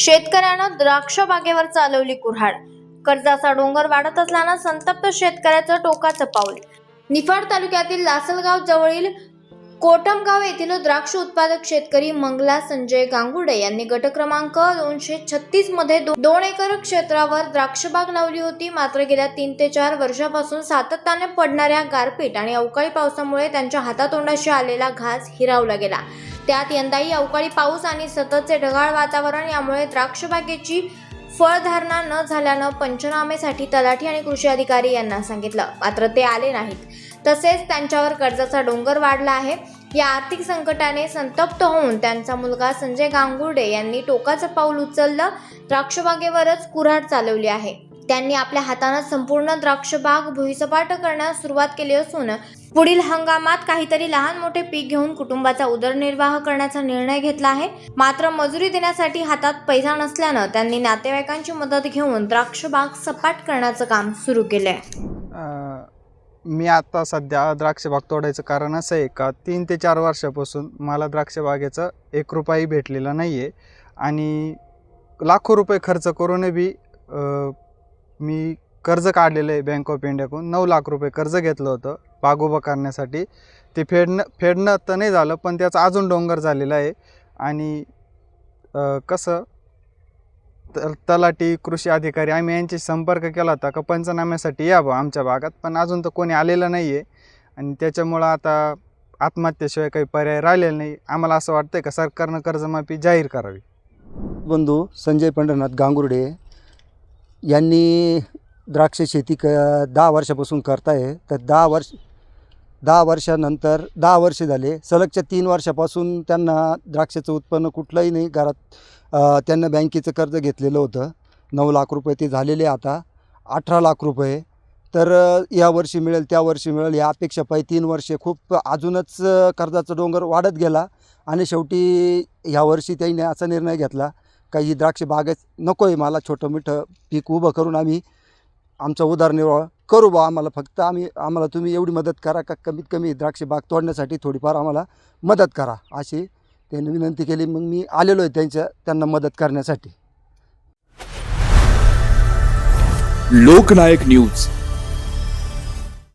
शेतकऱ्यानं द्राक्ष बागेवर चालवली कुऱ्हाड. कर्जाचा डोंगर वाढत असल्यानं संतप्त शेतकऱ्याचं टोकाचं पाऊल. निफाड तालुक्यातील लासलगाव जवळील कोटमगाव येथील द्राक्ष उत्पादक शेतकरी मंगला संजय गांगुडे यांनी गट क्रमांक दोनशे छत्तीसमध्ये दोन एकर क्षेत्रावर द्राक्षबाग लावली होती. मात्र गेल्या तीन ते चार वर्षापासून सातत्याने पडणाऱ्या गारपीट आणि अवकाळी पावसामुळे त्यांच्या हातातोंडाशी आलेला घास हिरावला गेला. त्यात यंदाही अवकाळी पाऊस आणि सततचे ढगाळ वातावरण यामुळे द्राक्षबागेची फळधारणा न झाल्यानं पंचनामेसाठी तलाठी आणि कृषी अधिकारी यांना सांगितलं. मात्र ते आले नाहीत. तसेच त्यांच्यावर कर्जाचा डोंगर वाढला आहे. या आर्थिक संकटाने संतप्त होऊन त्यांचा मुलगा संजय गांगुर्डे यांनी टोकाचं पाऊल उचललं. द्राक्षबागेवरच कुऱ्हाड चालवली आहे. त्यांनी आपल्या हातानं संपूर्ण द्राक्षबाग भुईसपाट करण्यास सुरुवात केली असून पुढील हंगामात काहीतरी लहान मोठे पीक घेऊन कुटुंबाचा उदरनिर्वाह करण्याचा निर्णय घेतला आहे. मात्र मजुरी देण्यासाठी हातात पैसा नसल्यानं त्यांनी नातेवाईकांची मदत घेऊन द्राक्षबाग सपाट करण्याचं काम सुरू केलंय. मी आता सध्या द्राक्ष बाग तोडायचं कारण असं आहे का? तीन ते चार वर्षापासून मला द्राक्ष बागेचं एक रुपयाही भेटलेला नाही आहे आणि लाखो रुपये खर्च करून बी मी कर्ज काढलेलं आहे बँक ऑफ इंडियाकडून नऊ लाख रुपये कर्ज घेतलं होतं बाग उभं करण्यासाठी. ते फेडणं फेडणं तर नाही झालं पण त्याचा अजून डोंगर झालेला आहे. आणि कसं तर तलाठी कृषी अधिकारी आम्ही यांची संपर्क केला होता का पंचनाम्यासाठी या बा आमच्या भागात पण अजून तर कोणी आलेलं नाही आहे आणि त्याच्यामुळं आता आत्महत्येशिवाय काही पर्याय राहिलेला नाही. आम्हाला असं वाटतंय का सरकारनं कर्जमाफी जाहीर करावी? बंधू संजय पंढरनाथ गांगुर्डे यांनी द्राक्ष शेती क दहा वर्षापासून करताय. तर दहा वर्ष दहा वर्षानंतर दहा वर्ष झाले. सलगच्या तीन वर्षापासून त्यांना द्राक्षाचं उत्पन्न कुठलंही नाही. घरात त्यांना बँकेचं कर्ज घेतलेलं होतं. नऊ लाख रुपये ते झालेले आता. अठरा लाख रुपये. तर या वर्षी मिळेल त्या वर्षी मिळेल. या अपेक्षा पाहिजे तीन वर्षे. खूप अजूनच कर्जाचा डोंगर वाढत गेला. आणि शेवटी ह्या वर्षी त्यांनी असा निर्णय घेतला काही द्राक्ष बागच नको आहे मला छोटं मिठं पीक उभं करून आम्ही आमचा उदरनिर्वाह करू बा आम्हाला फक्त. आम्ही आम्हाला तुम्ही एवढी मदत करा का कमीत कमी द्राक्ष बाग तोडण्यासाठी थोडीफार आम्हाला मदत करा अशी त्यांनी विनंती केली. मग मी आलेलो आहे त्यांच्या त्यांना मदत करण्यासाठी. लोकनायक न्यूज.